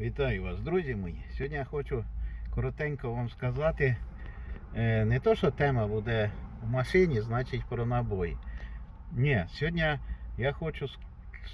Вітаю вас, друзі мої. Сьогодні я хочу коротенько вам сказати, е, не то, що тема буде в машині, значить про набої. Ні, сьогодні я хочу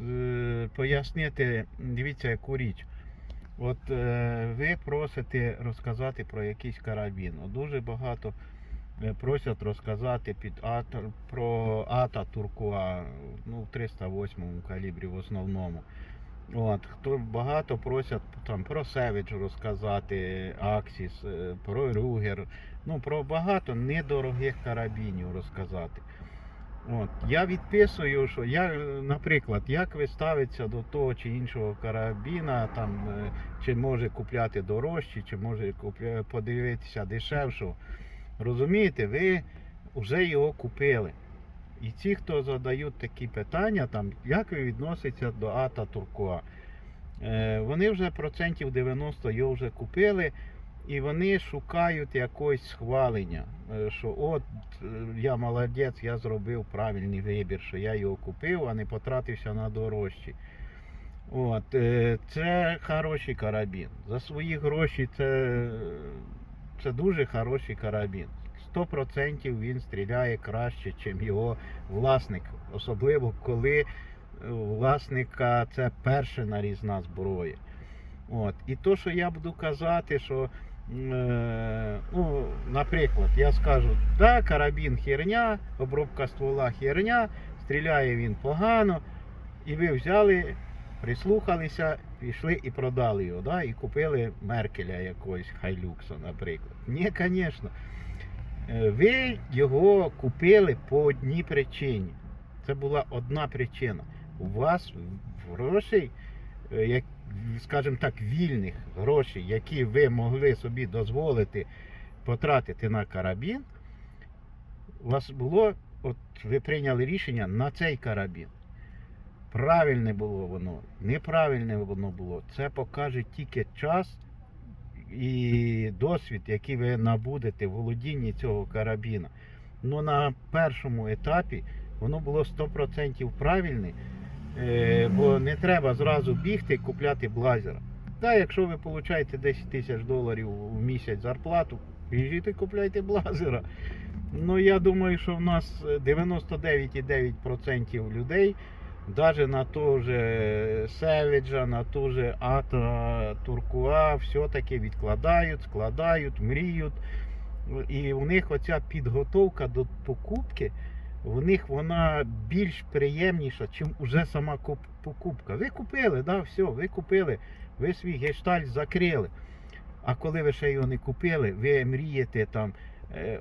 е, пояснити, дивіться, яку річ. От е, ви просите розказати про якийсь карабін. От Дуже багато просять розказати під ата, про ата Туркуа, ну, в 308 калібрі в основному. От, хто багато просять там про Севич розказати, Аксіс, е, про Ругер, ну про багато недорогих карабінів розказати. От, я відписую, що я, наприклад, як ви ставиться до того чи іншого карабіна, там, е, чи може купляти дорожче, чи може купля... подивитися дешевшого. Розумієте, ви вже його купили. І ті, хто задають такі питання, там, як ви відноситеся до АТА Туркуа, е, вони вже процентів 90 його вже купили, і вони шукають якогось схвалення, е, що от е, я молодець, я зробив правильний вибір, що я його купив, а не потратився на дорожчі. От, це хороший карабін. За свої гроші це, це дуже хороший карабін. 100% він стріляє краще, ніж його власник. Особливо коли е, власника це перша нарізна зброя. От. І то, що я буду казати, що, е, ну, наприклад, я скажу, да, карабін херня, обробка ствола херня, стріляє він погано, і ви взяли, прислухалися, пішли і продали його, да, і купили Меркеля якогось Хайлюкса, наприклад. Ні, звісно. Е, Ви його купили по одній причині. Це була одна причина. У вас грошей, е, як, скажімо так, вільних грошей, які ви могли собі дозволити потратити на карабін, у вас було, от ви прийняли рішення на цей карабін. Правильне було воно, неправильне воно було. Це покаже тільки час і досвід, який ви набудете в володінні цього карабіна. Ну на першому етапі воно було 100% правильне, е, бо не треба зразу бігти і купляти блазера. Та якщо ви отримуєте 10 тисяч доларів в місяць зарплату, біжіть і купляйте блазера. Ну я думаю, що в нас 99,9% людей даже на ту же Севіджа, на ту же Ата Туркуа все-таки відкладають, складають, мріють. І у них оця підготовка до покупки, в них вона більш приємніша, ніж уже сама покупка. Ви купили, да, все, ви купили, ви свій гештальт закрили. А коли ви ще його не купили, ви мрієте там,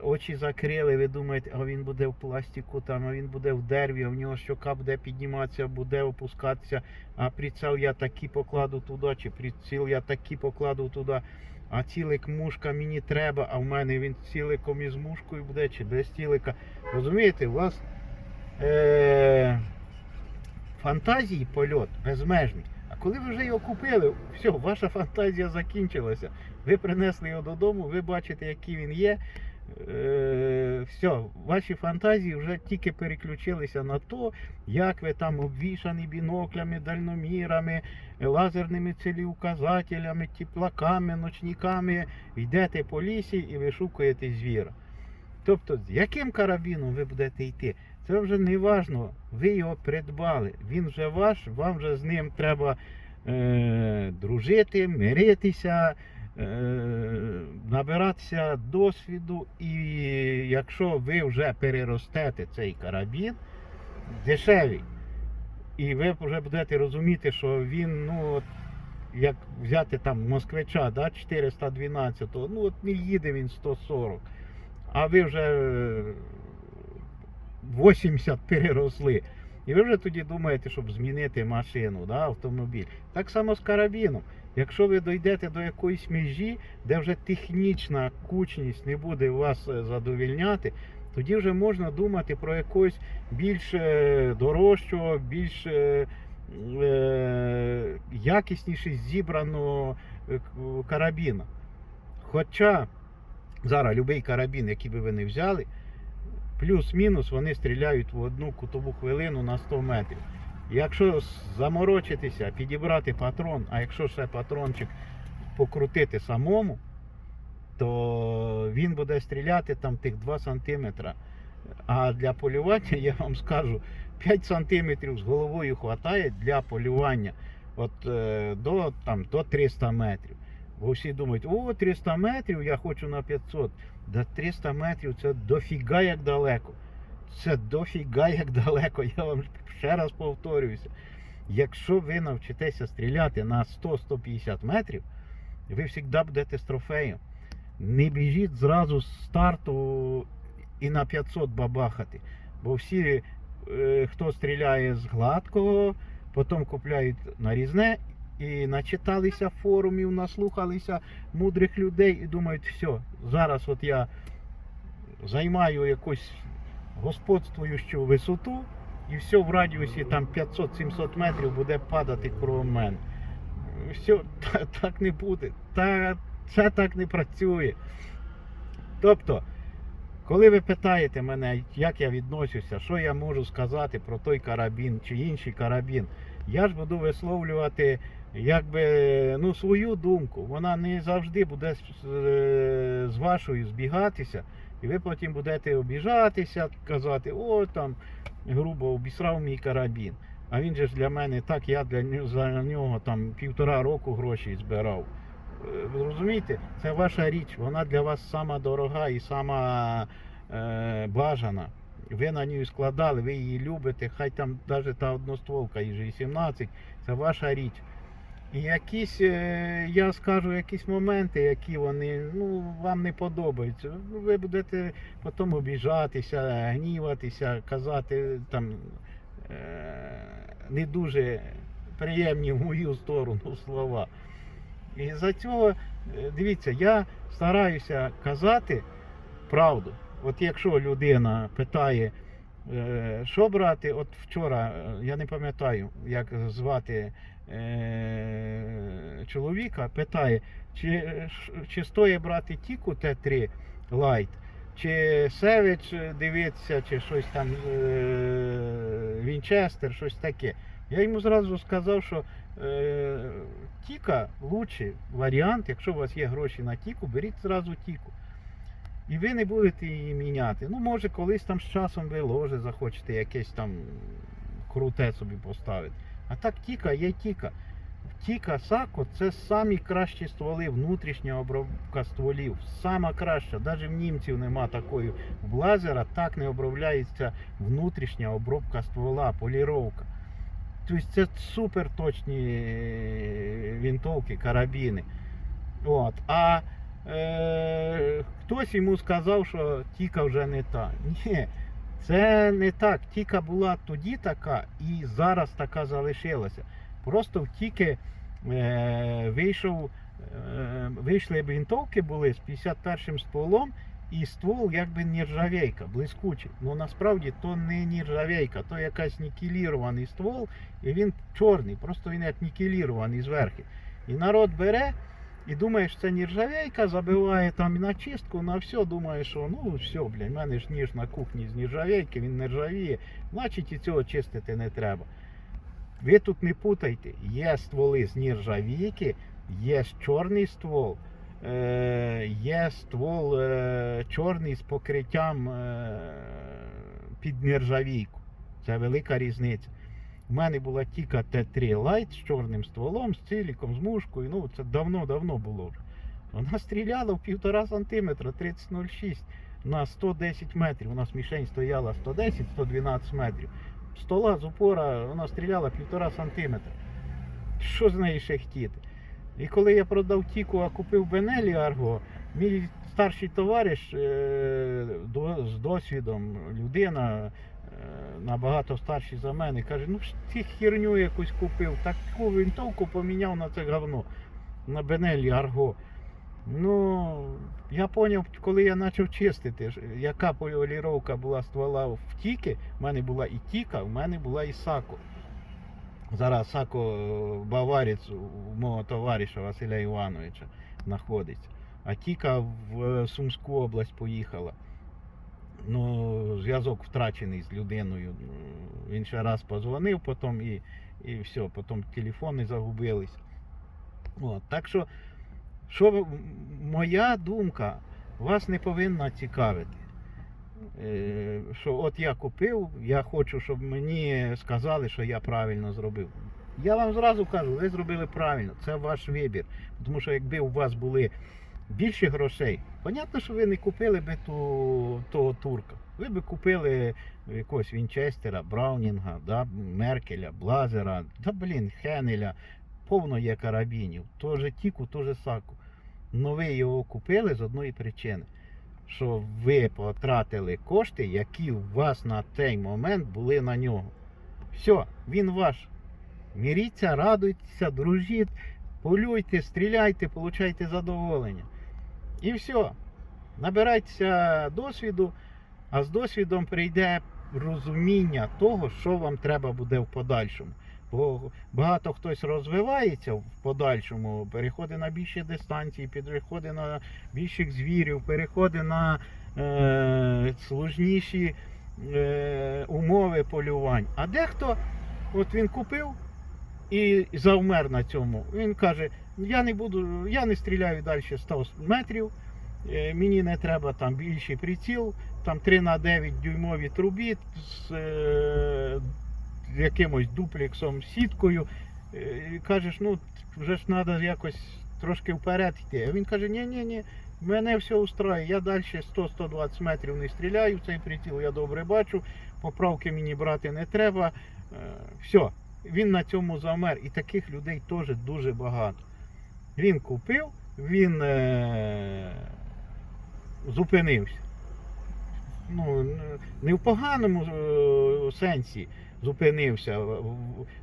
очі закрили, ви думаєте, а він буде в пластику, там, а він буде в дереві, а в нього щока буде підніматися, буде опускатися, а прицел я такі покладу туди, чи приціл я такі покладу туди. А цілик мушка мені треба, а в мене він ціликом із мушкою буде, чи без цілика. Розумієте, у вас е- фантазії польот безмежний. А коли ви вже його купили, все, ваша фантазія закінчилася. Ви принесли його додому, ви бачите, який він є. Е, все, ваші фантазії вже тільки переключилися на то, як ви там обвішані біноклями, дальномірами, лазерними цілеуказателями, теплаками, ночниками, йдете по лісі і вишукуєте звіра. Тобто, з яким карабіном ви будете йти? Це вже не важно. Ви його придбали. Він вже ваш, вам вже з ним треба е, дружити, миритися, набиратися досвіду. І якщо ви вже переростете цей карабін, дешевий, і ви вже будете розуміти, що він, ну, як взяти там москвича, да, 412, ну от не їде він 140. А ви вже е, 80 переросли. І ви вже тоді думаєте, щоб змінити машину, да, автомобіль. Так само з карабіном. Якщо ви дійдете до якоїсь межі, де вже технічна кучність не буде вас е, задовільняти, тоді вже можна думати про якогось більш е, дорожчого, більш е, е, якісніше зібраного карабіна. Хоча зараз будь-який карабін, який би ви не взяли, плюс-мінус вони стріляють в одну кутову хвилину на 100 метрів. Якщо заморочитися, підібрати патрон, а якщо ще патрончик покрутити самому, то він буде стріляти там тих 2 см. А для полювання, я вам скажу, 5 см з головою вистачає для полювання от, е, до, там, до 300 метрів. Бо всі думають, о, 300 метрів, я хочу на 500. Да 300 метрів це дофіга як далеко. Це дофіга як далеко. Я вам ще раз повторююся. Якщо ви навчитеся стріляти на 100-150 метрів, ви завжди будете з трофеєм. Не біжіть зразу з старту і на 500 бабахати. Бо всі, е, хто стріляє з гладкого, потім купляють нарізне і начиталися форумів, наслухалися мудрих людей і думають, все, зараз от я займаю якусь господствуючу висоту, і все в радіусі там 500-700 метрів буде падати кругом мене. Все, так не буде. Та, це так не працює. Тобто, коли ви питаєте мене, як я відношуся, що я можу сказати про той карабін чи інший карабін, я ж буду висловлювати якби ну, свою думку. Вона не завжди буде з, вашою збігатися, і ви потім будете обіжатися, казати, о, там грубо обісрав мій карабін. А він же ж для мене так, я для за нього там півтора року гроші збирав. Е, розумієте, це ваша річ, вона для вас сама дорога і сама е, бажана. Ви на ній складали, ви її любите, хай там навіть та одностволка і 17, це ваша річ. І якісь, е, я скажу, якісь моменти, які вони ну, вам не подобаються. Ну, ви будете потім обіжатися, гніватися, казати там е, не дуже приємні в мою сторону слова. І за цього, е, дивіться, я стараюся казати правду. От якщо людина питає, е, що брати, от вчора, е, я не пам'ятаю, як звати чоловіка, питає, чи, чи стоїть брати Тіку Т3 Light, чи Севич дивитися, чи щось там Вінчестер, щось таке. Я йому зразу сказав, що е, Тіка лучший варіант, якщо у вас є гроші на Тіку, беріть зразу Тіку. І ви не будете її міняти. Ну, може, колись там з часом ви ложе захочете якесь там круте собі поставити. А так Тіка є Тіка. Тіка Сако це самі кращі стволи, внутрішня обробка стволів. Сама краща. Навіть в німців нема такої. В блазера так не обробляється внутрішня обробка ствола, поліровка. Тобто це супер точні е, вінтовки, карабіни. От. А е, хтось йому сказав, що Тіка вже не та. Ні, це не так. Тіка була тоді така і зараз така залишилася. Просто в Тіки е, вийшов, е, вийшли винтовки були з 51 м стволом, і ствол якби нержавейка, блискучий. Ну насправді то не нержавейка, то якась нікелірований ствол, і він чорний, просто він як нікелірований зверху. І народ бере і думає, що це нержавейка, забиває там на чистку, на все, думає, що ну все, блядь, в мене ж ніж на кухні з нержавейки, він не ржавіє, значить і цього чистити не треба. Ви тут не путайте, є стволи з нержавійки, є чорний ствол, є ствол е, чорний з покриттям е, під нержавійку. Це велика різниця. У мене була Тіка Т3 Light з чорним стволом, з циліком, з мушкою. Ну, це давно-давно було вже. Вона стріляла в півтора сантиметра 30.06 на 110 метрів. У нас мішень стояла 110-112 метрів. Стола з упора вона стріляла півтора сантиметра. Що з неї ще хотіти? І коли я продав Тіку, а купив Бенелі Арго, мій старший товариш е, з досвідом, людина е, набагато старший за мене, каже, ну ти херню якусь купив, таку винтовку поміняв на це говно, на Бенелі Арго. Ну, я зрозумів, коли я почав чистити, яка поліровка була ствола в Тіки, в мене була і Тіка, в мене була і Сако. Зараз Сако е, баварець мого товариша Василя Івановича знаходиться. А Тіка в е, Сумську область поїхала. ну, зв'язок втрачений з людиною. Він ще раз позвонив потім і, і все, потім телефони загубились. От, так що, що моя думка вас не повинна цікавити. Е, Що от я купив, я хочу, щоб мені сказали, що я правильно зробив. Я вам зразу кажу, ви зробили правильно, це ваш вибір. Тому що якби у вас були більше грошей, понятно, що ви не купили би ту, того турка. Ви би купили якогось Вінчестера, Браунінга, да, Меркеля, Блазера, да блін, Хенеля, повно є карабінів, то же Тіку, то же Саку. Но ви його купили з одної причини, що ви потратили кошти, які у вас на той момент були на нього. Все, він ваш. Міріться, радуйтеся, дружіть, полюйте, стріляйте, получайте задоволення. І все. Набирайтеся досвіду, а з досвідом прийде розуміння того, що вам треба буде в подальшому. Бо багато хтось розвивається в подальшому, переходить на більші дистанції, переходить на більших звірів, переходить на е, сложніші е, умови полювань. А дехто, от він купив і завмер на цьому. Він каже: я не буду, я не стріляю далі 100 метрів. е, Мені не треба там більший приціл, там 3 на 9 дюймові трубі з е, якимось дуплексом, сіткою. Е, І кажеш, ну вже ж треба якось трошки вперед йти. А він каже, ні, ні, ні, мене все устраює, я далі 100-120 метрів не стріляю, цей приціл я добре бачу, поправки мені брати не треба. Е, Все, він на цьому замер. І таких людей теж дуже багато. Він купив, він е, зупинився. Ну, не в поганому е, сенсі зупинився.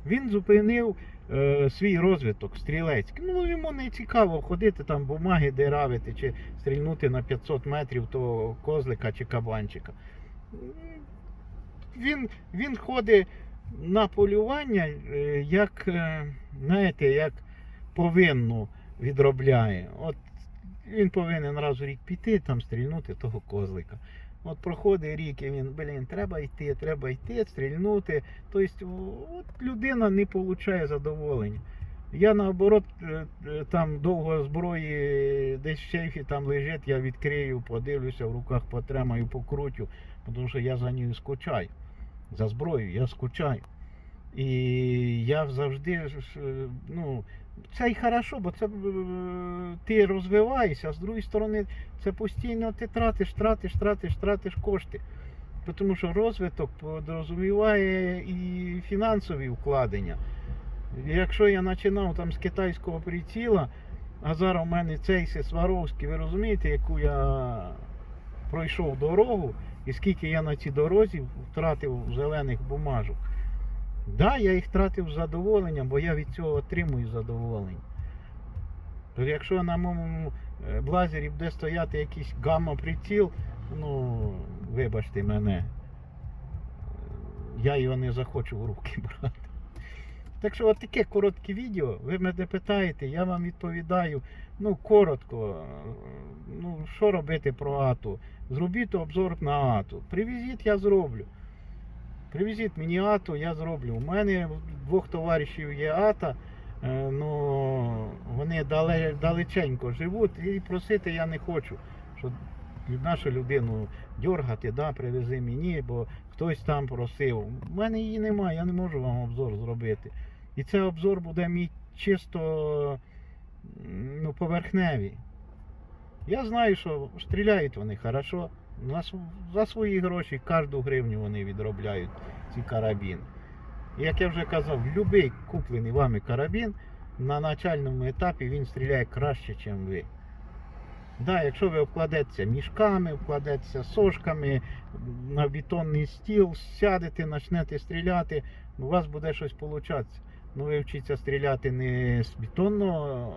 Він зупинив е, свій розвиток стрілецький. Ну, йому не цікаво ходити там бумаги деравити чи стрільнути на 500 метрів того козлика чи кабанчика. Він, він ходить на полювання, е, як, е, знаєте, як повинно відробляє. От він повинен раз в рік піти, там стрільнути того козлика. От проходить рік, і він, блін, треба йти, треба йти, стрільнути. Тобто, от людина не отримує задоволення. Я наоборот, е, е, там довго зброї десь в сейфі там лежить, я відкрию, подивлюся, в руках потримаю, покрутю, тому що я за нею скучаю. За зброєю я скучаю. І я завжди е, ну, це й хорошо, бо це е, ти розвиваєшся, а з другої сторони, це постійно ти тратиш, тратиш, тратиш, тратиш кошти. Тому що розвиток підрозуміває і фінансові вкладення. Якщо я починав там з китайського приціла, а зараз у мене цей Сваровський, ви розумієте, яку я пройшов дорогу і скільки я на цій дорозі втратив зелених бумажок. Да, я їх тратив з задоволенням, бо я від цього отримую задоволення. То якщо на моєму е, блазері буде стояти якийсь гамма-приціл, ну, вибачте мене, е, я його не захочу в руки брати. Так що от таке коротке відео, ви мене питаєте, я вам відповідаю. Ну, коротко, е, ну, що робити про АТО? Зробіть обзор на АТО. Привізіть, я зроблю. Привезіть мені АТО, я зроблю. У мене двох товаришів є АТО, е, ну вони далеченько живуть і просити я не хочу, щоб нашу людину дергати, да, привези мені, бо хтось там просив. У мене її немає, я не можу вам обзор зробити. І цей обзор буде мій чисто ну, поверхневий. Я знаю, що стріляють вони хорошо. На За свої гроші кожну гривню вони відробляють ці карабіни. Як я вже казав, будь-який куплений вами карабін на начальному етапі він стріляє краще, ніж ви. Да, якщо ви обкладетеся мішками, обкладетеся сошками на бетонний стіл, сядете, почнете стріляти, у вас буде щось получатися. Ну ви вчіться стріляти не з бетонного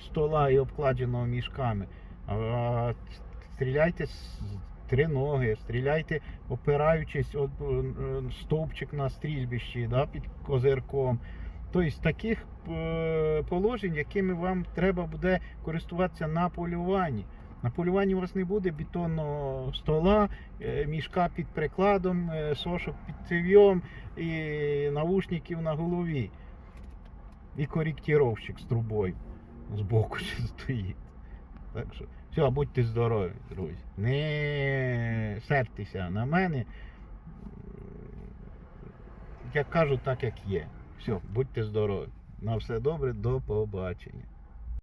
стола і обкладеного мішками, а стріляйте з три ноги, стріляйте, опираючись от, е, стовпчик на стрільбищі да, під козирком. Тобто таких е, положень, якими вам треба буде користуватися на полюванні. На полюванні у вас не буде бетонного стола, е, мішка під прикладом, е, сошок під цев'єм і навушників на голові. І коректировщик з трубою збоку ще стоїть. Так що, все, будьте здорові, друзі. Не сертеся на мене. Як кажу, так як є. Все, будьте здорові. На все добре, до побачення.